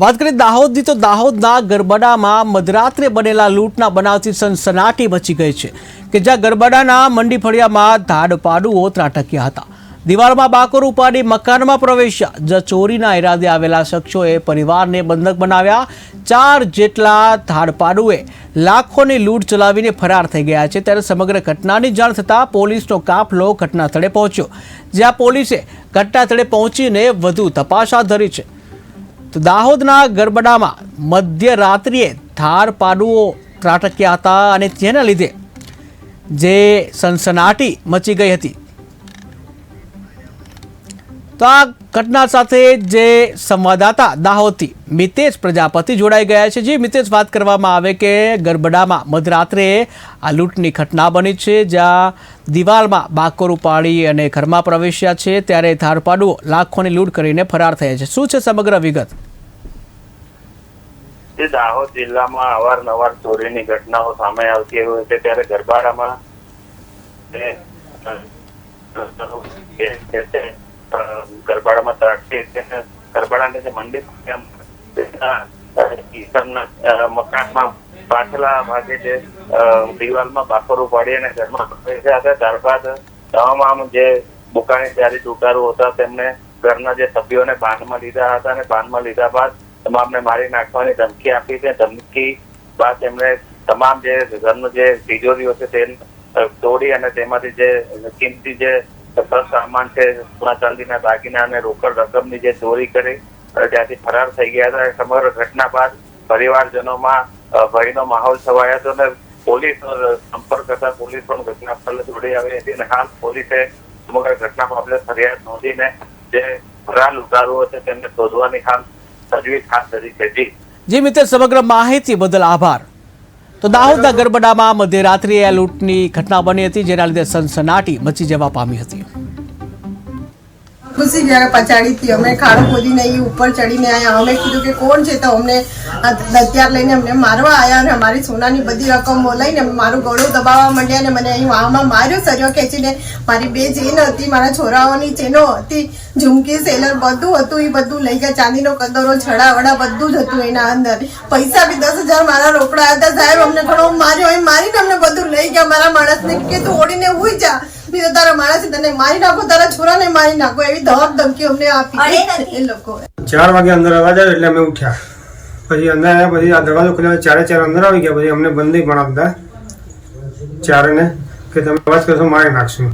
વાત કરીએ દાહોદની, તો દાહોદના ગરબડામાં મધરાત્રે બનેલા લૂંટના બનાવથી સનસનાટી મચી ગઈ છે કે જ્યાં ગરબડાના મંડી ફળિયામાં ધાડપાડુઓ ત્રાટક્યા હતા. દિવાલમાં બાકોર ઉપાડી મકાનમાં પ્રવેશ્યા, જ્યાં ચોરીના ઈરાદે આવેલા શખ્સોએ પરિવારને બંધક બનાવ્યા. ચાર જેટલા ધાડપાડુએ લાખોની લૂંટ ચલાવીને ફરાર થઈ ગયા છે. ત્યારે સમગ્ર ઘટનાની જાણ થતાં પોલીસનો કાફલો ઘટના સ્થળે પહોંચ્યો, જ્યાં પોલીસે ઘટના સ્થળે પહોંચીને વધુ તપાસ હાથ ધરી છે. તો દાહોદના ગરબડામાં મધ્યરાત્રિએ ધાર પાડુઓ ત્રાટક્યા હતા અને તેના લીધે જે સનસનાટી મચી ગઈ હતી. તો આ ઘટના સાથે જે સંવાદદાતા દાહોદથી મિતેશ પ્રજાપતિ જોડાઈ ગયા છે. જે, મિતેશ, વાત કરવામાં આવે કે ગરબડામાં મધરાત્રે આ લૂંટની ઘટના બની છે. જ્યાં દિવાલમાં બાકોર ઉપાડી અને ઘરમાં પ્રવેશ્યા છે, ત્યારે ધારપાડુઓ લાખોની લૂંટ કરીને ફરાર થયા છે. શું છે સમગ્ર વિગત? જે દાહોદ જિલ્લામાં અવારનવાર ચોરીની ઘટનાઓ સામે આવતી હોય છે, ત્યારે ગરબાડામાં ગરબાડામાં ત્રાટકે છે ને જે મંદિર મકાનમાં પાછલા ભાગે જે દિવાલમાં બાફરો પાડી અને ઘરમાં ત્યારબાદ તમામ જે બુકાણી ત્યારે દુકારો હતા તેમને ઘરના જે સભ્યોને બાંધમાં લીધા હતા અને બાંધમાં લીધા બાદ તમામને મારી નાખવાની ધમકી આપી છે. ધમકી બાદ એમણે તમામ જે ઘરનું જે તિજોરીઓ છે તે તોડી અને તેમાંથી જે કિંમતી જે સર સામાન છે સોના ચાંદીના દાગીના અને રોકડ રકમની જે ચોરી કરી ત્યાંથી ફરાર થઈ ગયા હતા. સમગ્ર ઘટના બાદ પરિવારજનોમાં ભયનો માહોલ છવાયો હતો અને પોલીસ સંપર્ક કરતા પોલીસ પણ ઘટના સ્થળે દોડી આવી હતી. અને હાલ પોલીસે સમગ્ર ઘટના મામલે ફરિયાદ નોંધીને જે ફરાર લૂંટારુઓ છે, તેમને શોધવાની હાલ તજવીજ હાથ ધરી છે. જી. જી મિત્ર, સમગ્ર માહિતી બદલ આભાર. તો દાહોદના ગરબડામાં મધ્યરાત્રિએ લૂંટની ઘટના બની હતી, જેના લીધે સનસનાટી મચી જવા પામી હતી. ઘુસી ગયા પછાડી થી અમે ખાડો ખોદીને એ ઉપર ચડીને આયા. અમે કીધું કે કોણ છે તો અમને હથિયાર લઈને અમને મારવા આવ્યા અને અમારી સોનાની બધી રકમ લઈને મારું ગળું દબાવવા માંડ્યા અને મને અહીં વાહમાં માર્યો, સર્યો ખેંચીને. મારી બે ચેન હતી, મારા છોરાઓની ચેનો હતી, ઝુમકી, સેલર બધું હતું એ બધું લઈ ગયા. ચાંદીનો કદરો, છડા વડા બધું જ હતું એના અંદર. પૈસા બી દસ હજાર મારા રોકડા હતા. સાહેબ, અમને ઘણો માર્યો. એમ મારીને અમને બધું લઈ ગયા. મારા માણસને કે તું ઓડીને હુઈ જા. તો તારા માણસ તને મારી નાખો તારા છોરાને મારી નાખો એવી ધમક ધમકી અમને આપી. એ લોકો. ચાર વાગે અંદર અવાજ આવ્યો એટલે અમે ઉઠ્યા. પછી અંદર આવ્યા પછી આ દરવાજો ખોલ્યો ચારે ચાર અંદર આવી ગયા પછી અમને બંધ પણ આપતા. ચારેને કે તમે અવાજ કરશો મારી નાખશું.